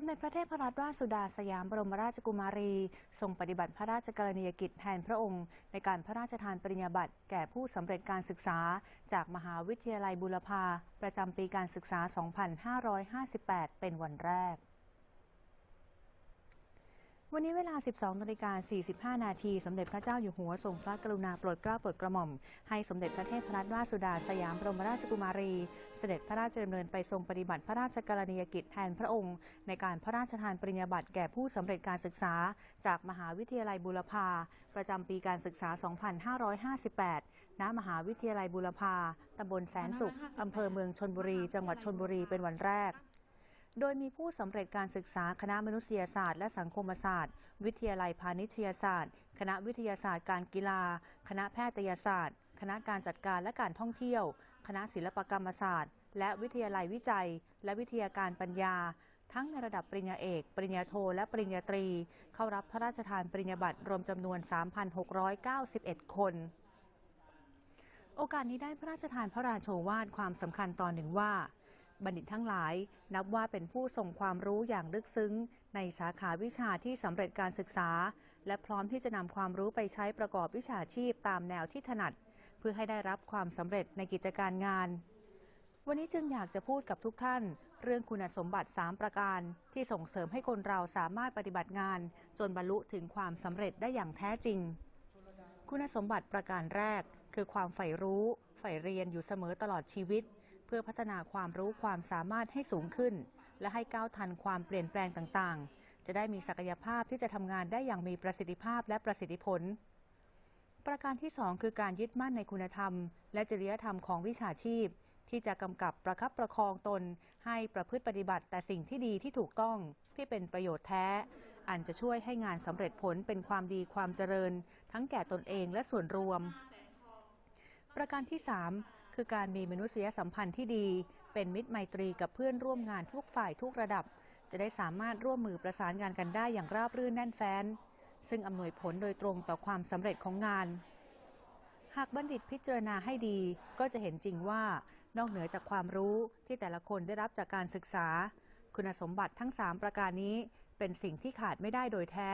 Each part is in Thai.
มเด็จพระเทพรัตนราชสุดาสยามบรมราชกุมารี ทรงปฏิบัติพระราชกรณียกิจแทนพระองค์ ในการพระราชทานปริญญาบัตรแก่ผู้สำเร็จการศึกษา จากมหาวิทยาลัยบุรพาประจำปีการศึกษา 2558 เป็นวันแรก วันนี้เวลา 12นาฬิกา45 นาที สมเด็จพระเจ้าอยู่หัวทรงพระกรุณาโปรดเกล้าโปรดกระหม่อม ให้สมเด็จพระเทพรัตนราชสุดาสยามบรมราชกุมารี เสด็จพระราชดำเนินไปทรงปฏิบัติพระราชกรณียกิจแทนพระองค์ ในการพระราชทานปริญญาบัตรแก่ผู้สำเร็จการศึกษา จากมหาวิทยาลัยบุรพา ประจำปีการศึกษา 2558 ณ มหาวิทยาลัยบุรพาตำบลแสนสุขอำเภอเมืองชนบุรี จังหวัดชนบุรีเป็นวันแรก โดยมีผู้สำเร็จการศึกษาคณะมนุษยศาสตร์และสังคมศาสตร์ วิทยาลัยพาณิชยศาสตร์ คณะวิทยาศาสตร์การกีฬา คณะแพทยศาสตร์ คณะการจัดการและการท่องเที่ยว คณะศิลปกรรมศาสตร์ และวิทยาลัยวิจัย และวิทยาการปัญญา ทั้งในระดับปริญญาเอก ปริญญาโท และปริญญาตรี เข้ารับพระราชทานปริญญาบัตรรวมจำนวน 3,691 คนโอกาสนี้ได้พระราชทานพระราโชวาทความสำคัญตอนหนึ่งว่า บัณฑิตทั้งหลาย นับว่าเป็นผู้ทรงความรู้อย่างลึกซึ้ง ในสาขาวิชาที่สำเร็จการศึกษา และพร้อมที่จะนำความรู้ไปใช้ประกอบวิชาชีพตามแนวที่ถนัด เพื่อให้ได้รับความสำเร็จในกิจการงาน วันนี้จึงอยากจะพูดกับทุกท่าน เรื่องคุณสมบัติ 3 ประการ ที่ส่งเสริมให้คนเราสามารถปฏิบัติงาน จนบรรลุถึงความสำเร็จได้อย่างแท้จริง คุณสมบัติประการแรก คือความใฝ่รู้ใฝ่เรียนอยู่เสมอตลอดชีวิต เพื่อพัฒนาความรู้ความสามารถให้สูงขึ้น และให้ก้าวทันความเปลี่ยนแปลงต่างๆ จะได้มีศักยภาพที่จะทำงานได้อย่างมีประสิทธิภาพและประสิทธิผล ประการที่สองคือการยึดมั่นในคุณธรรม และจริยธรรมของวิชาชีพ ที่จะกำกับประคับประคองตน ให้ประพฤติปฏิบัติแต่สิ่งที่ดีที่ถูกต้องที่เป็นประโยชน์แท้ อันจะช่วยให้งานสำเร็จผลเป็นความดีความเจริญ ทั้งแก่ตนเองและส่วนรวม ประการที่สาม คือการมีมนุษยสัมพันธ์ที่ดี เป็นมิตรไมตรีกับเพื่อนร่วมงานทุกฝ่ายทุกระดับ จะได้สามารถร่วมมือประสานงานกันได้อย่างราบรื่นแน่นแฟ้น ซึ่งอำนวยผลโดยตรงต่อความสำเร็จของงาน หากบัณฑิตพิจารณาให้ดีก็จะเห็นจริงว่านอกเหนือจากความรู้ที่แต่ละคนได้รับจากการศึกษา คุณสมบัติทั้ง 3 ประการนี้เป็นสิ่งที่ขาดไม่ได้โดยแท้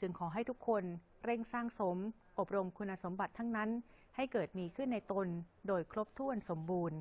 จึงขอให้ทุกคนเร่งสร้างสม อบรมคุณสมบัติทั้งนั้น ให้เกิดมีขึ้นในตนโดยครบถ้วนสมบูรณ์